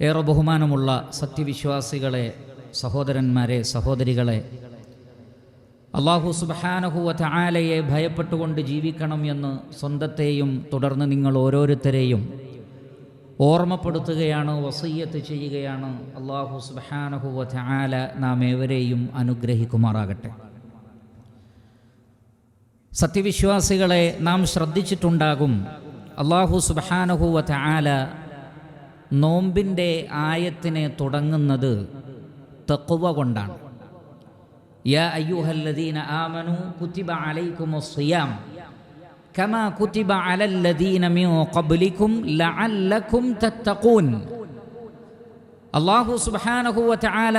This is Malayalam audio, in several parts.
ഏറെ ബഹുമാനമുള്ള സത്യവിശ്വാസികളെ സഹോദരന്മാരെ സഹോദരികളെ അള്ളാഹു സുബാനഹുവ ആലയെ ഭയപ്പെട്ടുകൊണ്ട് ജീവിക്കണം എന്ന് സ്വന്തത്തെയും തുടർന്ന് നിങ്ങൾ ഓരോരുത്തരെയും ഓർമ്മപ്പെടുത്തുകയാണ് വസയ്യത്ത് ചെയ്യുകയാണ്. അള്ളാഹു സുബാനഹുവ ആല നാം ഏവരെയും അനുഗ്രഹിക്കുമാറാകട്ടെ. സത്യവിശ്വാസികളെ നാം ശ്രദ്ധിച്ചിട്ടുണ്ടാകും അള്ളാഹു സുബാനഹുവ ആല നോമ്പിന്റെ ആയത്തിനെ തുടങ്ങുന്നത് തെക്കുവ കൊണ്ടാണ്. യാ അയ്യുഹല്ലദീന അലൈക്കും കമാ അലല്ലദീന മിൻ തത്തഖൂൻ.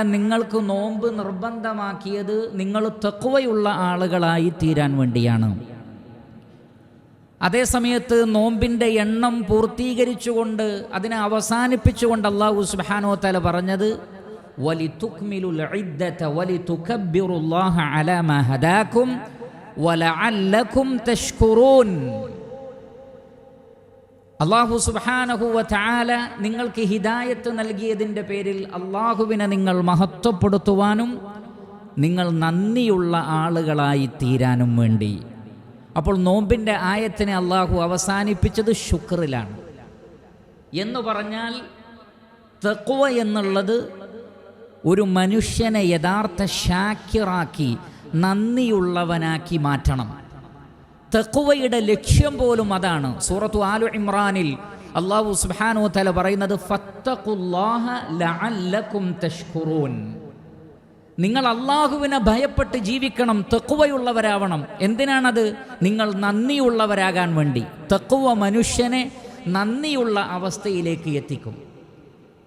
നിങ്ങൾക്ക് നോമ്പ് നിർബന്ധമാക്കിയത് നിങ്ങൾ തെക്കുവയുള്ള ആളുകളായി തീരാൻ വേണ്ടിയാണ്. അതേസമയത്ത് നോമ്പിന്റെ എണ്ണം പൂർത്തീകരിച്ചുകൊണ്ട് അതിനെ അവസാനിപ്പിച്ചുകൊണ്ട് അള്ളാഹു സുബാനോ തല പറഞ്ഞത് വലി തുക്മിലുൽ വലി തഷ്കുറൂൻ അള്ളാഹു സുബാനഹുവ ചാല നിങ്ങൾക്ക് ഹിദായത്ത് നൽകിയതിന്റെ പേരിൽ അള്ളാഹുവിനെ നിങ്ങൾ മഹത്വപ്പെടുത്തുവാനും നിങ്ങൾ നന്ദിയുള്ള ആളുകളായി തീരാനും വേണ്ടി അപ്പോൾ നോമ്പിന്റെ ആയത്തിനെ അള്ളാഹു അവസാനിപ്പിച്ചത് ശുക്രിലാണ്. എന്ന് പറഞ്ഞാൽ തെക്കുവ എന്നുള്ളത് ഒരു മനുഷ്യനെ യഥാർത്ഥ ഷാക്കിറാക്കി നന്ദിയുള്ളവനാക്കി മാറ്റണം. തെക്കുവയുടെ ലക്ഷ്യം പോലും അതാണ്. സൂറത്തു ആലു ഇമ്രാനിൽ അള്ളാഹു സുഹാനോ തല പറയുന്നത് നിങ്ങൾ അള്ളാഹുവിനെ ഭയപ്പെട്ട് ജീവിക്കണം തെക്കുവയുള്ളവരാവണം. എന്തിനാണത്? നിങ്ങൾ നന്ദിയുള്ളവരാകാൻ വേണ്ടി. തെക്കുവ മനുഷ്യനെ നന്ദിയുള്ള അവസ്ഥയിലേക്ക് എത്തിക്കും.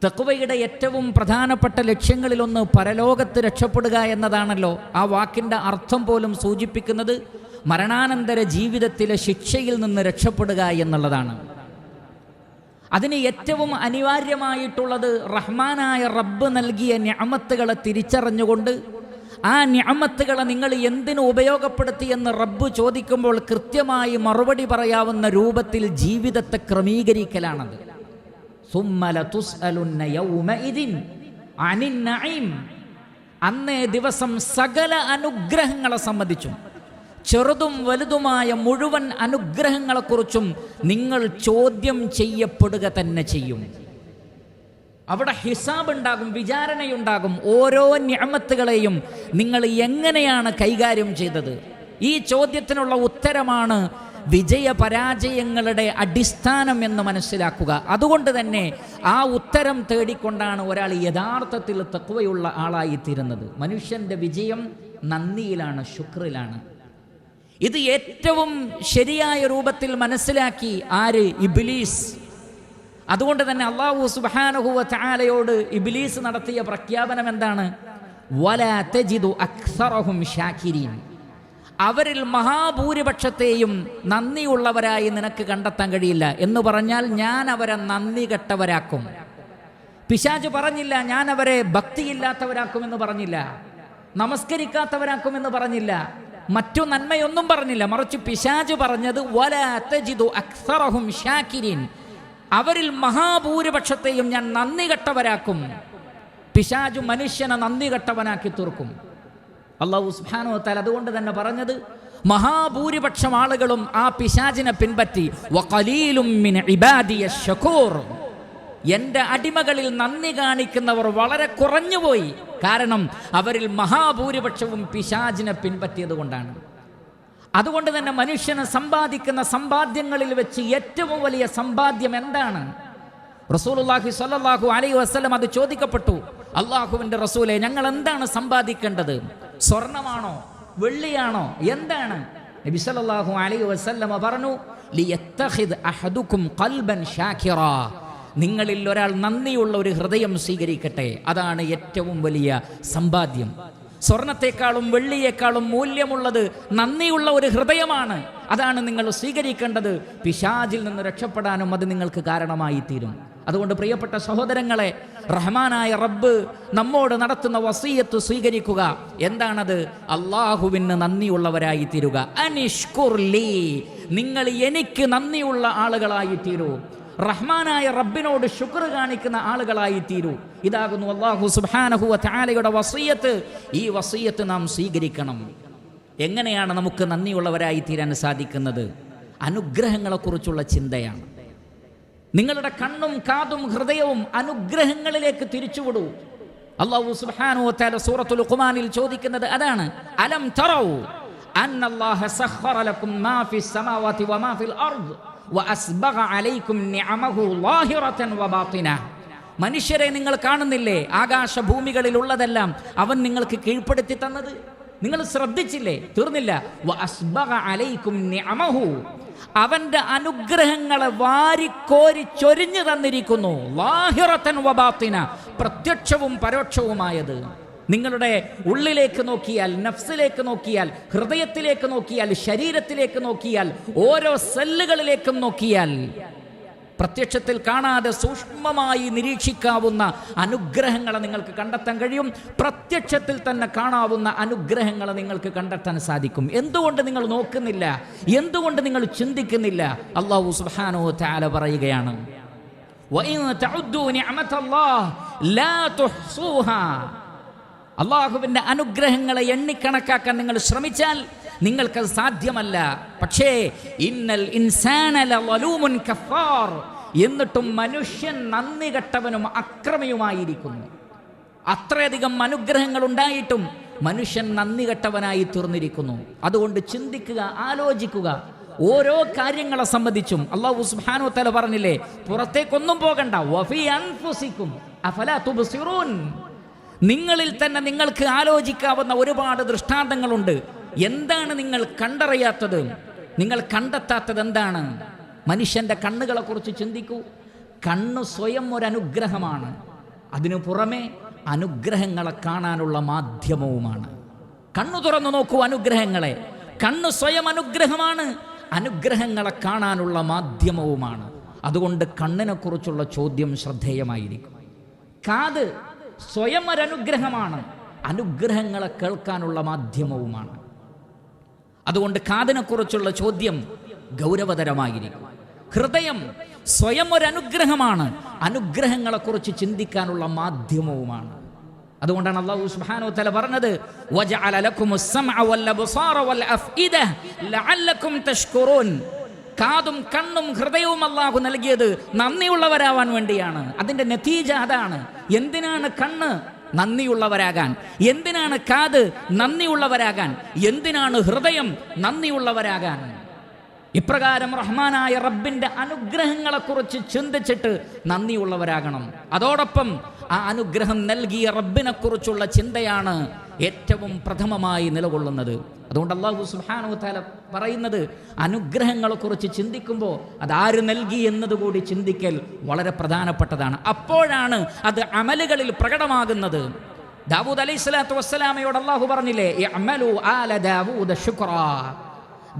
തെക്കുവയുടെ ഏറ്റവും പ്രധാനപ്പെട്ട ലക്ഷ്യങ്ങളിലൊന്ന് പരലോകത്ത് രക്ഷപ്പെടുക എന്നതാണല്ലോ ആ വാക്കിന്റെ അർത്ഥം പോലും സൂചിപ്പിക്കുന്നത്. മരണാനന്തര ജീവിതത്തിലെ ശിക്ഷയിൽ നിന്ന് രക്ഷപ്പെടുക എന്നുള്ളതാണ്. അതിന് ഏറ്റവും അനിവാര്യമായിട്ടുള്ളത് റഹ്മാനായ റബ്ബ് നൽകിയ ഞാമത്തുകളെ തിരിച്ചറിഞ്ഞുകൊണ്ട് ആ ഞാമത്തുകളെ നിങ്ങൾ എന്തിനു ഉപയോഗപ്പെടുത്തിയെന്ന് റബ്ബ് ചോദിക്കുമ്പോൾ കൃത്യമായി മറുപടി പറയാവുന്ന രൂപത്തിൽ ജീവിതത്തെ ക്രമീകരിക്കലാണത്. അന്നേ ദിവസം സകല അനുഗ്രഹങ്ങളെ സംബന്ധിച്ചും. ചെറുതും വലുതുമായ മുഴുവൻ അനുഗ്രഹങ്ങളെക്കുറിച്ചും നിങ്ങൾ ചോദ്യം ചെയ്യപ്പെടുക തന്നെ ചെയ്യും. അവിടെ ഹിസാബ് ഉണ്ടാകും വിചാരണയുണ്ടാകും ഓരോ ഞാമത്തുകളെയും നിങ്ങൾ എങ്ങനെയാണ് കൈകാര്യം ചെയ്തത്? ഈ ചോദ്യത്തിനുള്ള ഉത്തരമാണ് വിജയ പരാജയങ്ങളുടെ അടിസ്ഥാനം എന്ന് മനസ്സിലാക്കുക. അതുകൊണ്ട് തന്നെ ആ ഉത്തരം തേടിക്കൊണ്ടാണ് ഒരാൾ യഥാർത്ഥത്തിൽ തക്വയുള്ള ആളായിത്തീരുന്നത്. മനുഷ്യന്റെ വിജയം നന്ദിയിലാണ് ശുക്രിലാണ്. ഇത് ഏറ്റവും ശരിയായ രൂപത്തിൽ മനസ്സിലാക്കി ആര്? ഇബിലീസ്. അതുകൊണ്ട് തന്നെ അള്ളാഹു സുബാനഹുവ ചാലയോട് ഇബിലീസ് നടത്തിയ പ്രഖ്യാപനം എന്താണ്? അക്സറഹും അവരിൽ മഹാഭൂരിപക്ഷത്തെയും നന്ദിയുള്ളവരായി നിനക്ക് കണ്ടെത്താൻ കഴിയില്ല. എന്ന് പറഞ്ഞാൽ ഞാൻ അവരെ നന്ദി കെട്ടവരാക്കും. പിശാജ് പറഞ്ഞില്ല ഞാൻ അവരെ ഭക്തിയില്ലാത്തവരാക്കുമെന്ന് പറഞ്ഞില്ല. നമസ്കരിക്കാത്തവരാക്കുമെന്ന് പറഞ്ഞില്ല. മറ്റു നന്മയൊന്നും പറഞ്ഞില്ല. മറിച്ച് പിശാജ് പറഞ്ഞത് അക്സറഹും ഷാക്കിരീൻ അവരിൽ മഹാഭൂരിപക്ഷത്തെയും ഞാൻ നന്ദി കെട്ടവരാക്കും. പിശാജു മനുഷ്യനെ നന്ദി കെട്ടവനാക്കി തീർക്കും. അള്ളാഹു സുബാനോ താൽ അതുകൊണ്ട് തന്നെ പറഞ്ഞത് മഹാഭൂരിപക്ഷം ആളുകളും ആ പിശാജിനെ പിൻപറ്റി വഖലീലും മിൻ ഇബാദിയ ശകൂർ. എന്റെ അടിമകളിൽ നന്ദി കാണിക്കുന്നവർ വളരെ കുറഞ്ഞുപോയി. കാരണം അവരിൽ മഹാഭൂരിപക്ഷവും പിശാചിനെ പിൻപറ്റിയത് കൊണ്ടാണ്. അതുകൊണ്ട് തന്നെ മനുഷ്യന് സമ്പാദിക്കുന്ന സമ്പാദ്യങ്ങളിൽ വെച്ച് ഏറ്റവും വലിയ സമ്പാദ്യം എന്താണ്? റസൂലുള്ളാഹി സ്വല്ലല്ലാഹു അലൈഹി വസല്ലം അത് ചോദിക്കപ്പെട്ടു. അള്ളാഹുവിന്റെ റസൂലെ ഞങ്ങൾ എന്താണ് സമ്പാദിക്കേണ്ടത്? സ്വർണമാണോ? വെള്ളിയാണോ? എന്താണ്? നബി സല്ലല്ലാഹു അലൈഹി വസല്ലമ പറഞ്ഞു ലിയത്തഖിദ് അഹദുക്കും ഖൽബൻ ഷാക്കിറാ നിങ്ങളിൽ ഒരാൾ നന്ദിയുള്ള ഒരു ഹൃദയം സ്വീകരിക്കട്ടെ. അതാണ് ഏറ്റവും വലിയ സമ്പാദ്യം. സ്വർണത്തെക്കാളും വെള്ളിയേക്കാളും മൂല്യമുള്ളത് നന്ദിയുള്ള ഒരു ഹൃദയമാണ്. അതാണ് നിങ്ങൾ സ്വീകരിക്കേണ്ടത്. പിശാജിൽ നിന്ന് രക്ഷപ്പെടാനും അത് നിങ്ങൾക്ക് കാരണമായി തീരും അതുകൊണ്ട് പ്രിയപ്പെട്ട സഹോദരങ്ങളെ റഹ്മാനായ റബ്ബ് നമ്മോട് നടത്തുന്ന വസീയത്ത് സ്വീകരിക്കുക. എന്താണത്? അള്ളാഹുവിന് നന്ദിയുള്ളവരായി തീരുക അനിഷ്കുർലി നിങ്ങൾ എനിക്ക് നന്ദിയുള്ള ആളുകളായി തീരൂ റഹ്മാനായ റബ്ബിനോട് ശുക്ർ കാണിക്കുന്ന ആളുകളായി തീരൂ. ഇതാകുന്നു അള്ളാഹു സുബാനഹുവ വസീയത്ത്. ഈ വസീയത്ത് നാം സ്വീകരിക്കണം. എങ്ങനെയാണ് നമുക്ക് നന്ദിയുള്ളവരായി തീരാൻ സാധിക്കുന്നത്? അനുഗ്രഹങ്ങളെക്കുറിച്ചുള്ള ചിന്തയാണ്. നിങ്ങളുടെ കണ്ണും കാതും ഹൃദയവും അനുഗ്രഹങ്ങളിലേക്ക് തിരിച്ചുവിടൂ. അള്ളാഹു വതആല സൂറത്തുൽ ഖുമാനിൽ ചോദിക്കുന്നത് അതാണ്. അലം തറവു അന്നല്ലാഹ സഖറ ലക്കും മാ ഫിസ് സമാവാതി വമാ ഫിൽ അർദ്. മനുഷ്യരെ നിങ്ങൾ കാണുന്നില്ലേ? ആകാശ ഭൂമികളിലുള്ളതെല്ലാം അവൻ നിങ്ങൾക്ക് കീഴ്പ്പെടുത്തി തന്നത്. നിങ്ങൾ ശ്രദ്ധിച്ചില്ലേ? തീർന്നില്ല. അവന്റെ അനുഗ്രഹങ്ങളെ വാരിക്കോരി ചൊരിഞ്ഞു തന്നിരിക്കുന്നു. പ്രത്യക്ഷവും പരോക്ഷവുമായത്. നിങ്ങളുടെ ഉള്ളിലേക്ക് നോക്കിയാൽ നഫ്സിലേക്ക് നോക്കിയാൽ ഹൃദയത്തിലേക്ക് നോക്കിയാൽ ശരീരത്തിലേക്ക് നോക്കിയാൽ ഓരോ സെല്ലുകളിലേക്കും നോക്കിയാൽ പ്രത്യക്ഷത്തിൽ കാണാതെ സൂക്ഷ്മമായി നിരീക്ഷിക്കാവുന്ന അനുഗ്രഹങ്ങളെ നിങ്ങൾക്ക് കണ്ടെത്താൻ കഴിയും. പ്രത്യക്ഷത്തിൽ തന്നെ കാണാവുന്ന അനുഗ്രഹങ്ങളെ നിങ്ങൾക്ക് കണ്ടെത്താൻ സാധിക്കും. എന്തുകൊണ്ട് നിങ്ങൾ നോക്കുന്നില്ല? എന്തുകൊണ്ട് നിങ്ങൾ ചിന്തിക്കുന്നില്ല? അള്ളാഹു സുഹാനോ താല പറയുകയാണ്. ലാ തുഹ്സൂഹാ. അള്ളാഹുവിന്റെ അനുഗ്രഹങ്ങളെ എണ്ണിക്കണക്കാക്കാൻ നിങ്ങൾ ശ്രമിച്ചാൽ നിങ്ങൾക്കത് സാധ്യമല്ല. പക്ഷേ ഇന്നൽ ഇൻസാനലൂമുൻ കഫാർ എന്നിട്ടും മനുഷ്യൻ നന്ദി കെട്ടവനും അക്രമിയുമായിരിക്കുന്നു. അത്രയധികം അനുഗ്രഹങ്ങൾ ഉണ്ടായിട്ടും മനുഷ്യൻ നന്ദി കെട്ടവനായി തീർന്നിരിക്കുന്നു. അതുകൊണ്ട് ചിന്തിക്കുക ആലോചിക്കുക. ഓരോ കാര്യങ്ങളെ സംബന്ധിച്ചും അള്ളാഹു സുബ്ഹാനഹു തല പറഞ്ഞില്ലേ പുറത്തേക്കൊന്നും പോകണ്ട. വഫി അൻഫുസിക്കും അഫല തുബ്സിറൂൻ? നിങ്ങളിൽ തന്നെ നിങ്ങൾക്ക് ആലോചിക്കാവുന്ന ഒരുപാട് ദൃഷ്ടാന്തങ്ങളുണ്ട്. എന്താണ് നിങ്ങൾ കണ്ടറിയാത്തത്? നിങ്ങൾ കണ്ടെത്താത്തത് എന്താണ്? മനുഷ്യന്റെ കണ്ണുകളെ കുറിച്ച് ചിന്തിക്കൂ. കണ്ണ് സ്വയം ഒരു അനുഗ്രഹമാണ് അതിനു പുറമെ അനുഗ്രഹങ്ങളെ കാണാനുള്ള മാധ്യമവുമാണ്. കണ്ണു തുറന്നു നോക്കൂ അനുഗ്രഹങ്ങളെ. കണ്ണ് സ്വയം അനുഗ്രഹമാണ്. അനുഗ്രഹങ്ങളെ കാണാനുള്ള മാധ്യമവുമാണ്. അതുകൊണ്ട് കണ്ണിനെക്കുറിച്ചുള്ള ചോദ്യം ശ്രദ്ധേയമായിരിക്കും. കാത് സ്വയം ഒരനുഗ്രഹമാണ്. അനുഗ്രഹങ്ങളെ കേൾക്കാനുള്ള മാധ്യമവുമാണ്. അതുകൊണ്ട് കാതിനെക്കുറിച്ചുള്ള ചോദ്യം ഗൗരവതരമായിരിക്കും. ഹൃദയം സ്വയം ഒരനുഗ്രഹമാണ്. അനുഗ്രഹങ്ങളെക്കുറിച്ച് ചിന്തിക്കാനുള്ള മാധ്യമവുമാണ്. അതുകൊണ്ടാണ് അള്ളാഹു സുബ്ഹാനഹു വതആല പറഞ്ഞത് വജഅല ലക്കുമുസ് സമഅ വൽ അബ്സാറ വൽ അഫ്ഇദ ലഅല്ലക്കും തഷ്കുറൂൻ. കാതും കണ്ണും ഹൃദയവും അള്ളാഹു നൽകിയത് നന്ദിയുള്ളവരാവാൻ വേണ്ടിയാണ്. അതിന്റെ നതീജ അതാണ്. എന്തിനാണ് കണ്ണ് നന്ദിയുള്ളവരാകാൻ? എന്തിനാണ് കാത് നന്ദിയുള്ളവരാകാൻ? എന്തിനാണ് ഹൃദയം നന്ദിയുള്ളവരാകാൻ? ഇപ്രകാരം റഹ്മാനായ റബ്ബിന്റെ അനുഗ്രഹങ്ങളെക്കുറിച്ച് ചിന്തിച്ചിട്ട് നന്ദിയുള്ളവരാകണം. അതോടൊപ്പം ആ അനുഗ്രഹം നൽകിയ റബ്ബിനെക്കുറിച്ചുള്ള ചിന്തയാണ് ഏറ്റവും പ്രഥമമായി നിലകൊള്ളുന്നത്. അതുകൊണ്ട് അള്ളാഹു സുബ്ഹാനഹു തആല പറയുന്നത് അനുഗ്രഹങ്ങളെക്കുറിച്ച് ചിന്തിക്കുമ്പോൾ അത് ആര് നൽകി എന്നതുകൂടി ചിന്തിക്കൽ വളരെ പ്രധാനപ്പെട്ടതാണ്. അപ്പോഴാണ് അത് അമലുകളിൽ പ്രകടമാകുന്നത്. ദാവൂദ് അലൈഹി സ്വലാത്തു വസ്സലാമയോട് അള്ളാഹു പറഞ്ഞില്ലേ അമലു ആല ദാവൂദ് ശുക്റാ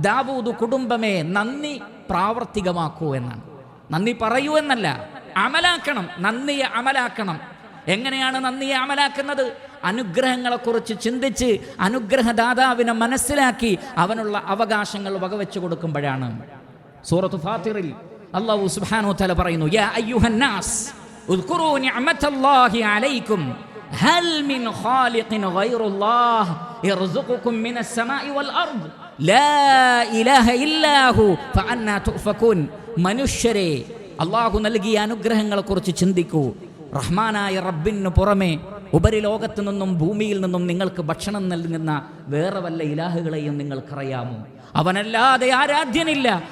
ദാവൂദ് കുടുംബമെ നന്ദി പ്രാവർത്തികമാക്കൂ എന്നാണ് നന്ദി പറയൂ എന്നല്ല അമലാക്കണം നന്ദിയെ അമലാക്കണം എങ്ങനെയാണ് നന്ദിയെ അമലാക്കുന്നത് അനുഗ്രഹങ്ങളെക്കുറിച്ച് ചിന്തിച്ച് അനുഗ്രഹദാതാവിനെ മനസ്സിലാക്കി അവനുള്ള അവകാശങ്ങൾ വകവെച്ചു കൊടുക്കുമ്പോഴാണ് സൂറത്ത് ഫാത്തിറിൽ അള്ളാഹു സുബ്ഹാനഹു തആല പറയുന്നു യാ അയ്യുഹന്നാസ് ഉദ്കുറൂ നിഅമത്തല്ലാഹി അലൈക്കും هل من خالق غير الله يرزقكم من السماء والأرض മനുഷ്യരെ അള്ളാഹു നൽകിയ അനുഗ്രഹങ്ങളെക്കുറിച്ച് ചിന്തിക്കൂ. റഹ്മാനായ റബ്ബിനു പുറമെ ഉപരിലോകത്തു നിന്നും ഭൂമിയിൽ നിന്നും നിങ്ങൾക്ക് ഭക്ഷണം നൽകുന്ന വേറെ വല്ല ഇലാഹുകളെയും നിങ്ങൾക്കറിയാമോ? അവനല്ലാതെ ആരാധ്യനില്ല.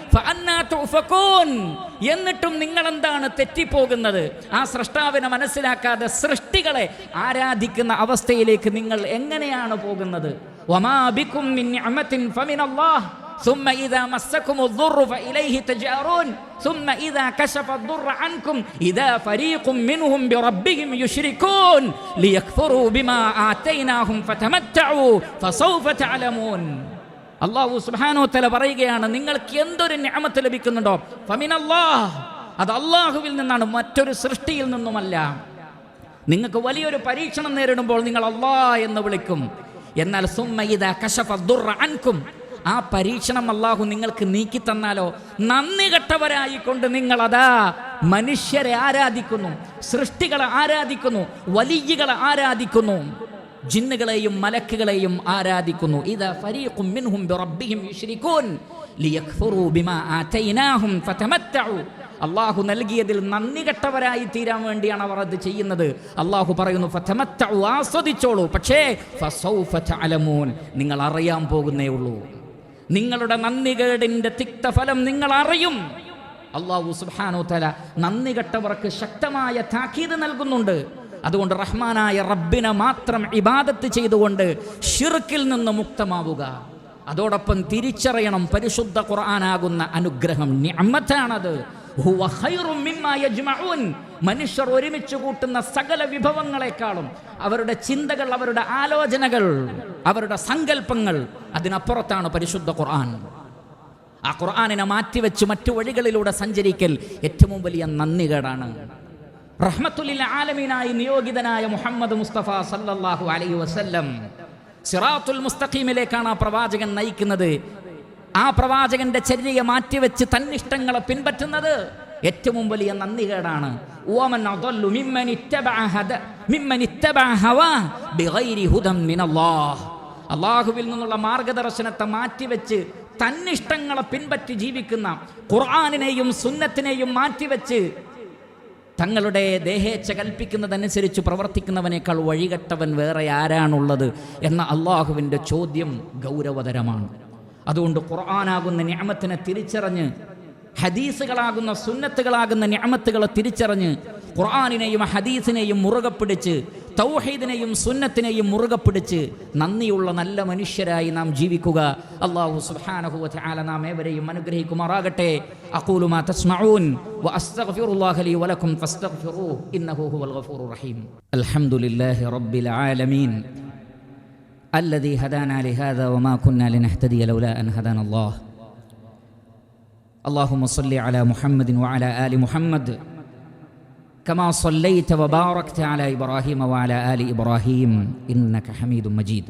എന്നിട്ടും നിങ്ങൾ എന്താണ് തെറ്റിപ്പോകുന്നത്? ആ സൃഷ്ടാവിനെ മനസ്സിലാക്കാതെ സൃഷ്ടികളെ ആരാധിക്കുന്ന അവസ്ഥയിലേക്ക് നിങ്ങൾ എങ്ങനെയാണ് പോകുന്നത്? വമാ ബിക്കും മിൻ നിഅമത്തിൻ ഫമിനല്ലാഹ് ثم إذا مسكم الضر فإليه تجارون ثم إذا كشف الضر عنكم إذا فريق منهم بربهم يشركون ليكفروا بما آتيناهم فتمتعوا فسوف تعلمون അള്ളാഹു സുബ്ഹാനഹു തല പറയുകയാണ് നിങ്ങൾക്ക് എന്തൊരു ഞാമത്ത് ലഭിക്കുന്നുണ്ടോ ഫമിനല്ലാഹ് അത് അള്ളാഹുവിൽ നിന്നാണ് മറ്റൊരു സൃഷ്ടിയിൽ നിന്നുമല്ല നിങ്ങൾക്ക് വലിയൊരു പരീക്ഷണം നേരിടുമ്പോൾ നിങ്ങൾ അള്ളാ എന്ന് വിളിക്കും എന്നാൽ സുമ്മയിത അൻകും. ആ പരീക്ഷണം അള്ളാഹു നിങ്ങൾക്ക് നീക്കി തന്നാലോ? നന്ദി കെട്ടവരായിക്കൊണ്ട് അതാ മനുഷ്യരെ ആരാധിക്കുന്നു സൃഷ്ടികളെ ആരാധിക്കുന്നു വലിയകളെ ആരാധിക്കുന്നു ജിന്നുകളെയും മലക്കുകളെയും ആരാധിക്കുന്നു. ഇതാ ഫരീഖും മിൻഹും ബിറബ്ബിഹിം ബിമാ ആതൈനാഹും ഫതമത്തഉ അള്ളാഹു നൽകിയതിൽ നന്ദി കെട്ടവരായി തീരാൻ വേണ്ടിയാണ് അവർ അത് ചെയ്യുന്നത്. അള്ളാഹു പറയുന്നു ആസ്വദിച്ചോളൂ. പക്ഷേ നിങ്ങൾ അറിയാൻ പോകുന്നേ ഉള്ളൂ. നിങ്ങളുടെ നന്ദികേടിന്റെ തിക്തഫലം നിങ്ങൾ അറിയും. അള്ളാഹു സുബ്ഹാനഹു തല നന്ദി കെട്ടവർക്ക് ശക്തമായ താക്കീത് നൽകുന്നുണ്ട്. അതുകൊണ്ട് റഹ്മാനായ റബ്ബിനെ മാത്രം ഇബാദത്ത് ചെയ്തുകൊണ്ട് ഷിർക്കിൽ നിന്ന് മുക്തമാവുക. അതോടൊപ്പം തിരിച്ചറിയണം പരിശുദ്ധ ഖുർആനാകുന്ന അനുഗ്രഹം നിഅമത്താണത്. മനുഷ്യർ ഒരുമിച്ച് കൂട്ടുന്ന സകല വിഭവങ്ങളെക്കാളും അവരുടെ ചിന്തകൾ അവരുടെ ആലോചനകൾ അവരുടെ സങ്കല്പങ്ങൾ അതിനപ്പുറത്താണ് പരിശുദ്ധ ഖുർആൻ. ആ ഖുർആാനിനെ മാറ്റിവെച്ച് മറ്റു വഴികളിലൂടെ സഞ്ചരിക്കൽ ഏറ്റവും വലിയ നന്ദികേടാണ്. റഹ്മത്തുലിൽ ആലമീനായി നിയോഗിതനായ മുഹമ്മദ് മുസ്തഫ സല്ലല്ലാഹു അലൈഹി വസല്ലം സിറാത്തുൽ മുസ്തഖീമിലേക്കാണ് ആ പ്രവാചകൻ നയിക്കുന്നത്. ആ പ്രവാചകന്റെ ചര്യയെ മാറ്റിവെച്ച് തന്നിഷ്ടങ്ങളെ പിൻപറ്റുന്നത് ഏറ്റവും വലിയ നന്ദികേടാണ്. അള്ളാഹുവിൽ നിന്നുള്ള മാർഗദർശനത്തെ മാറ്റിവെച്ച് തന്നിഷ്ടങ്ങളെ പിൻപറ്റി ജീവിക്കുന്ന ഖുർആാനിനെയും സുന്നത്തിനെയും മാറ്റിവെച്ച് തങ്ങളുടെ ദേഹേച്ഛ കൽപ്പിക്കുന്നതനുസരിച്ച് പ്രവർത്തിക്കുന്നവനേക്കാൾ വഴികെട്ടവൻ വേറെ ആരാണുള്ളത് എന്ന അള്ളാഹുവിന്റെ ചോദ്യം ഗൗരവതരമാണ്. അതുകൊണ്ട് ഖുർആനാകുന്ന ഞാമത്തിനെ തിരിച്ചറിഞ്ഞ് ഹദീസുകളാകുന്ന സുന്നത്തുകളാകുന്ന ഞാമത്തുകളെ തിരിച്ചറിഞ്ഞ് ഖുർആാനിനെയും ഹദീസിനെയും മുറുകെ പിടിച്ച് തൗഹീദിനെയും സുന്നത്തിനെയും മുറുകെ പിടിച്ച് നന്ദിയുള്ള നല്ല മനുഷ്യരായി നാം ജീവിക്കുക. അള്ളാഹു സുബ്ഹാനഹു വതആല നാം ഏവരെയും അനുഗ്രഹിക്കുമാറാകട്ടെ. അഖൂലു മാ തസ്മഊൻ الذي هدانا لهذا وما كنا لنهتدي لولا أن هدانا الله اللهم صل على محمد وعلى آل محمد كما صليت وباركت على إبراهيم وعلى آل إبراهيم إنك حميد مجيد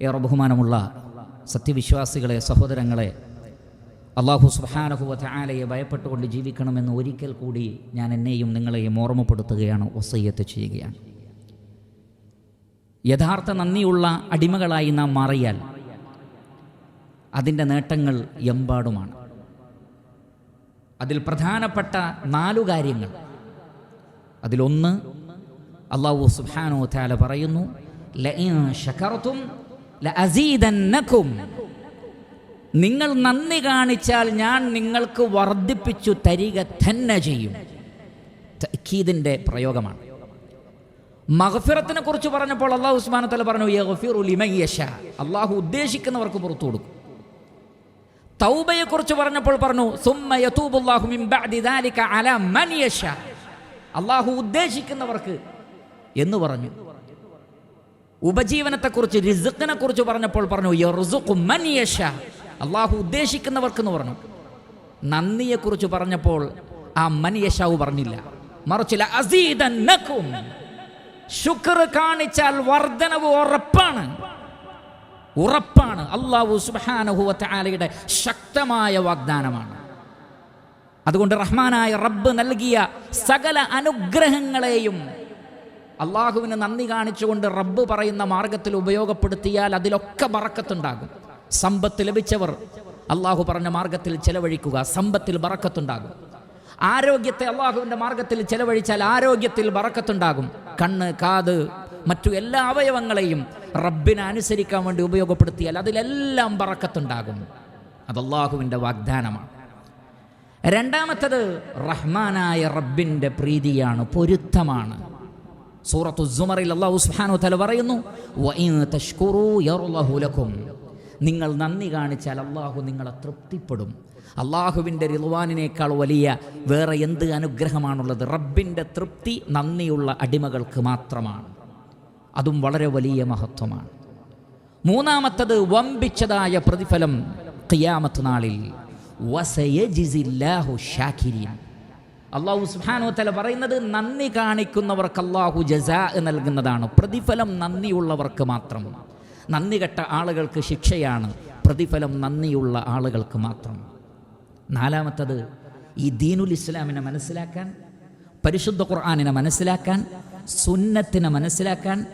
ഏറെ ബഹുമാനമുള്ള സത്യവിശ്വാസികളെ സഹോദരങ്ങളെ അള്ളാഹു സുബാനഹുവ ആലയെ ഭയപ്പെട്ടുകൊണ്ട് ജീവിക്കണമെന്ന് ഒരിക്കൽ കൂടി ഞാൻ എന്നെയും നിങ്ങളെയും ഓർമ്മപ്പെടുത്തുകയാണ് ഒസയ്യത്ത് ചെയ്യുകയാണ് യഥാർത്ഥ നന്ദിയുള്ള അടിമകളായി നാം മാറിയാൽ അതിന്റെ നേട്ടങ്ങൾ എമ്പാടുമാണ്. അതിൽ പ്രധാനപ്പെട്ട നാലു കാര്യങ്ങൾ. അതിലൊന്ന് അള്ളാഹു സുബ്ഹാനഹു താല പറയുന്നു നിങ്ങൾ നന്ദി കാണിച്ചാൽ ഞാൻ നിങ്ങൾക്ക് വർദ്ധിപ്പിച്ചു തരിക തന്നെ ചെയ്യും. തക്കീദിന്റെ പ്രയോഗമാണ്. മഹഫിറത്തിനെ കുറിച്ച് പറഞ്ഞപ്പോൾ അള്ളാഹു ഉസ്മാന തല പറഞ്ഞു യഗ്ഫിറു ലിമൻ യശാ. അള്ളാഹു ഉദ്ദേശിക്കുന്നവർക്ക് പുറത്തു കൊടുക്കും. തൗബയെ കുറിച്ച് പറഞ്ഞപ്പോൾ പറഞ്ഞു അള്ളാഹു ഉദ്ദേശിക്കുന്നവർക്ക് എന്ന് പറഞ്ഞു. ഉപജീവനത്തെക്കുറിച്ച് റിസുക്കിനെ കുറിച്ച് പറഞ്ഞപ്പോൾ പറഞ്ഞു അള്ളാഹു ഉദ്ദേശിക്കുന്നവർക്ക് എന്ന് പറഞ്ഞു. നന്ദിയെക്കുറിച്ച് പറഞ്ഞപ്പോൾ ആ മൻ യശാവ് പറഞ്ഞില്ല. മറിച്ചില്ല അസീദന്നക്കും ശുക്ർ കാണിച്ചാൽ വർധനവ് ഉറപ്പാണ്. ഉറപ്പാണ്. അള്ളാഹു സുബാനഹുവത്ത ആലയുടെ ശക്തമായ വാഗ്ദാനമാണ്. അതുകൊണ്ട് റഹ്മാനായ റബ്ബ് നൽകിയ സകല അനുഗ്രഹങ്ങളെയും അള്ളാഹുവിന് നന്ദി കാണിച്ചുകൊണ്ട് റബ്ബ് പറയുന്ന മാർഗത്തിൽ ഉപയോഗപ്പെടുത്തിയാൽ അതിലൊക്കെ ബറക്കത്തുണ്ടാകും. സമ്പത്ത് ലഭിച്ചവർ അള്ളാഹു പറഞ്ഞ മാർഗത്തിൽ ചെലവഴിക്കുക സമ്പത്തിൽ ബറക്കത്തുണ്ടാകും. ആരോഗ്യത്തെ അള്ളാഹുവിന്റെ മാർഗത്തിൽ ചെലവഴിച്ചാൽ ആരോഗ്യത്തിൽ ബറക്കത്തുണ്ടാകും. കണ്ണ് കാത് മറ്റു എല്ലാ അവയവങ്ങളെയും റബ്ബിനെ അനുസരിക്കാൻ വേണ്ടി ഉപയോഗപ്പെടുത്തിയാൽ അതിലെല്ലാം പറക്കത്തുണ്ടാകും അത് അള്ളാഹുവിന്റെ വാഗ്ദാനമാണ്. രണ്ടാമത്തത് റഹ്മാനായ റബ്ബിന്റെ പ്രീതിയാണ് പൊരുത്തമാണ്. സൂറത്തു അള്ളാഹു സുബ്ഹാനഹു തല പറയുന്നു. നിങ്ങൾ നന്ദി കാണിച്ചാൽ അള്ളാഹു നിങ്ങളെ തൃപ്തിപ്പെടും. അള്ളാഹുവിന്റെ റിൽവാനിനേക്കാൾ വലിയ വേറെ എന്ത് അനുഗ്രഹമാണുള്ളത്? റബ്ബിന്റെ തൃപ്തി നന്ദിയുള്ള അടിമകൾക്ക് മാത്രമാണ്. അതും വളരെ വലിയ മഹത്വമാണ്. മൂന്നാമത്തത് വമ്പിച്ചതായ പ്രതിഫലം ഖിയാമത്ത് നാളിൽ. അള്ളാഹു സുബ്ഹാനഹു തല പറയുന്നത് നന്ദി കാണിക്കുന്നവർക്ക് അള്ളാഹു ജസാ നൽകുന്നതാണ്. പ്രതിഫലം നന്ദിയുള്ളവർക്ക് മാത്രം. നന്ദി കെട്ട ആളുകൾക്ക് ശിക്ഷയാണ്. പ്രതിഫലം നന്ദിയുള്ള ആളുകൾക്ക് മാത്രം. നാലാമത്തത് ഈ ദീനുൽ ഇസ്ലാമിനെ മനസ്സിലാക്കാൻ പരിശുദ്ധ ഖുർആാനിനെ മനസ്സിലാക്കാൻ സുന്നത്തിനെ മനസ്സിലാക്കാൻ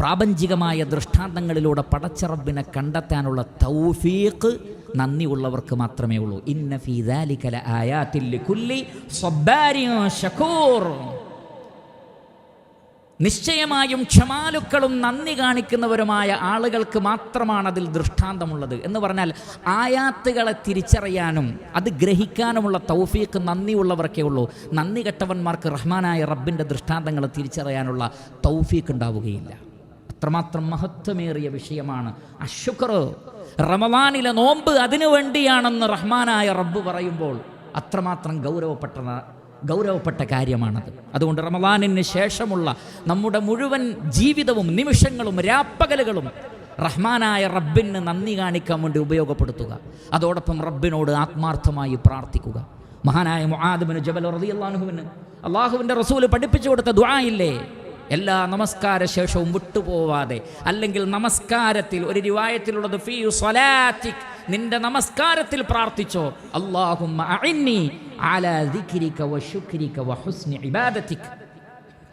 പ്രാപഞ്ചികമായ ദൃഷ്ടാന്തങ്ങളിലൂടെ പടച്ചറബിനെ കണ്ടെത്താനുള്ള തൗഫീഖ് നന്ദിയുള്ളവർക്ക് മാത്രമേ ഉള്ളൂ. ഇന്ന ഫീ ദാലിക കുല്ലി ശകൂർ. നിശ്ചയമായും ക്ഷമാലുക്കളും നന്ദി കാണിക്കുന്നവരുമായ ആളുകൾക്ക് മാത്രമാണ് അതിൽ ദൃഷ്ടാന്തമുള്ളത്. എന്ന് പറഞ്ഞാൽ ആയാത്തുകളെ തിരിച്ചറിയാനും അത് ഗ്രഹിക്കാനുമുള്ള തൗഫീക്ക് നന്ദിയുള്ളവർക്കേ ഉള്ളൂ. നന്ദി കെട്ടവന്മാർക്ക് റഹ്മാനായ റബ്ബിന്റെ ദൃഷ്ടാന്തങ്ങൾ തിരിച്ചറിയാനുള്ള തൗഫീക്ക് ഉണ്ടാവുകയില്ല. അത്രമാത്രം മഹത്വമേറിയ വിഷയമാണ്. അശുക്ർ റമവാനിലെ നോമ്പ് അതിനു വേണ്ടിയാണെന്ന് റഹ്മാനായ റബ്ബ് പറയുമ്പോൾ അത്രമാത്രം ഗൗരവപ്പെട്ട ഗൗരവപ്പെട്ട കാര്യമാണത്. അതുകൊണ്ട് റമദാനിന് ശേഷമുള്ള നമ്മുടെ മുഴുവൻ ജീവിതവും നിമിഷങ്ങളും രാപ്പകലുകളും റഹ്മാനായ റബ്ബിന് നന്ദി കാണിക്കാൻ വേണ്ടി ഉപയോഗപ്പെടുത്തുക. അതോടൊപ്പം റബ്ബിനോട് ആത്മാർത്ഥമായി പ്രാർത്ഥിക്കുക. മഹാനായ മുആദുബിന് ജബൽ റളിയല്ലാഹുവിന് അള്ളാഹുവിന്റെ റസൂൽ പഠിപ്പിച്ചു കൊടുത്ത ദുആയില്ലേ? എല്ലാ നമസ്കാര ശേഷവും വിട്ടുപോവാതെ അല്ലെങ്കിൽ നമസ്കാരത്തിൽ ഒരു രൂപായത്തിലുള്ളത് ഫീ സ്വലാത്തിക് നിന്റെ നമസ്കാരത്തിൽ പ്രാർത്ഥിച്ചോ.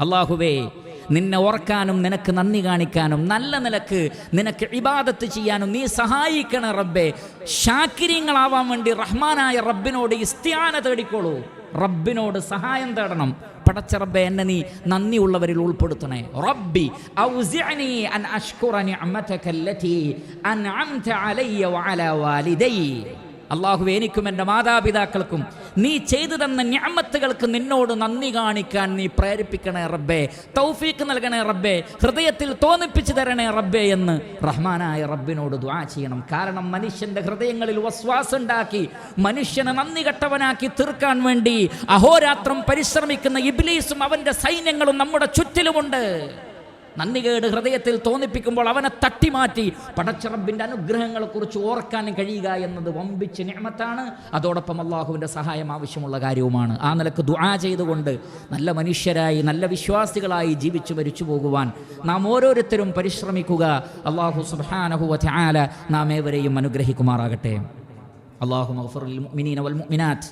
അള്ളാഹുവേ നിന്നെ ഓർക്കാനും നിനക്ക് നന്ദി കാണിക്കാനും നല്ല നിലയ്ക്ക് നിനക്ക് ഇബാദത്ത് ചെയ്യാനും നീ സഹായിക്കണ റബ്ബേ. ഷാക്കിര്യങ്ങളാവാൻ വേണ്ടി റഹ്മാനായ റബ്ബിനോട് ഇസ്തിയാന തേടിക്കോളൂ. റബ്ബിനോട് സഹായം തേടണം. പടച്ച റബ്ബെ എന്നെ നീ നന്ദിയുള്ളവരിൽ ഉൾപ്പെടുത്തണേ. റബ്ബി ഔസിഅനി അൻ അഷ്കുറ നിഅമതക അല്ലതി അൻഅംത അലയ്യ വഅലാ വാലിദൈ. അള്ളാഹു എനിക്കും എന്റെ മാതാപിതാക്കൾക്കും നീ ചെയ്തു തന്ന ഞാമത്തുകൾക്ക് നിന്നോട് നന്ദി കാണിക്കാൻ നീ പ്രേരിപ്പിക്കണേ റബ്ബേ. തൗഫീക്ക് നൽകണേ റബ്ബേ. ഹൃദയത്തിൽ തോന്നിപ്പിച്ചു തരണേ റബ്ബേ എന്ന് റഹ്മാനായ റബ്ബിനോട് ദ്വാ ചെയ്യണം. കാരണം മനുഷ്യന്റെ ഹൃദയങ്ങളിൽ വസ്വാസം ഉണ്ടാക്കി മനുഷ്യനെ നന്ദി കെട്ടവനാക്കി തീർക്കാൻ വേണ്ടി അഹോരാത്രം പരിശ്രമിക്കുന്ന ഇബ്ലീസും അവന്റെ സൈന്യങ്ങളും നമ്മുടെ ചുറ്റിലുമുണ്ട്. നന്ദികേട് ഹൃദയത്തിൽ തോന്നിപ്പിക്കുമ്പോൾ അവനെ തട്ടിമാറ്റി പടച്ചറബിൻ്റെ അനുഗ്രഹങ്ങളെക്കുറിച്ച് ഓർക്കാൻ കഴിയുക എന്നത് വമ്പിച്ച നിയമത്താണ് അതോടൊപ്പം അള്ളാഹുവിൻ്റെ സഹായം ആവശ്യമുള്ള കാര്യവുമാണ് ആ നിലക്ക് ദുആ ചെയ്തുകൊണ്ട് നല്ല മനുഷ്യരായി നല്ല വിശ്വാസികളായി ജീവിച്ചു മരിച്ചു പോകുവാൻ നാം ഓരോരുത്തരും പരിശ്രമിക്കുക അള്ളാഹു സുബാനഹുവ ആല നാം ഏവരെയും അനുഗ്രഹിക്കുമാറാകട്ടെ اللهم اغفر للمؤمنين والمؤمنات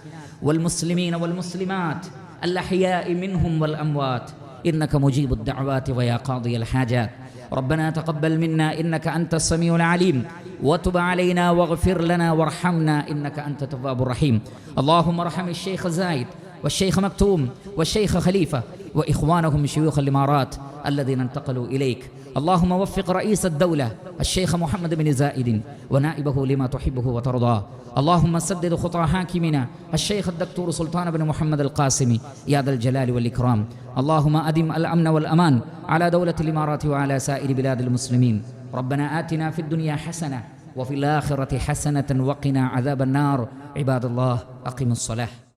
والمسلمين والمسلمات الأحياء منهم والأموات إنك مجيب الدعوات ويا قاضي الحاجات ربنا تقبل منا إنك أنت السميع العليم. وتب علينا واغفر لنا وارحمنا إنك أنت التواب الرحيم. اللهم ارحم الشيخ زايد والشيخ مكتوم والشيخ خليفة وإخوانهم شيوخ الإمارات. الذين انتقلوا إليك. اللهم وفق رئيس الدولة الشيخ محمد بن زائد ونائبه لما تحبه وترضاه. اللهم سدد خطى حاكمنا الشيخ الدكتور سلطان بن محمد القاسمي يا ذا الجلال والإكرام. اللهم أدم الأمن والأمان على دولة الإمارات وعلى سائر بلاد المسلمين. ربنا آتنا في الدنيا حسنة وفي الآخرة حسنة وقنا عذاب النار. عباد الله أقيموا الصلاة.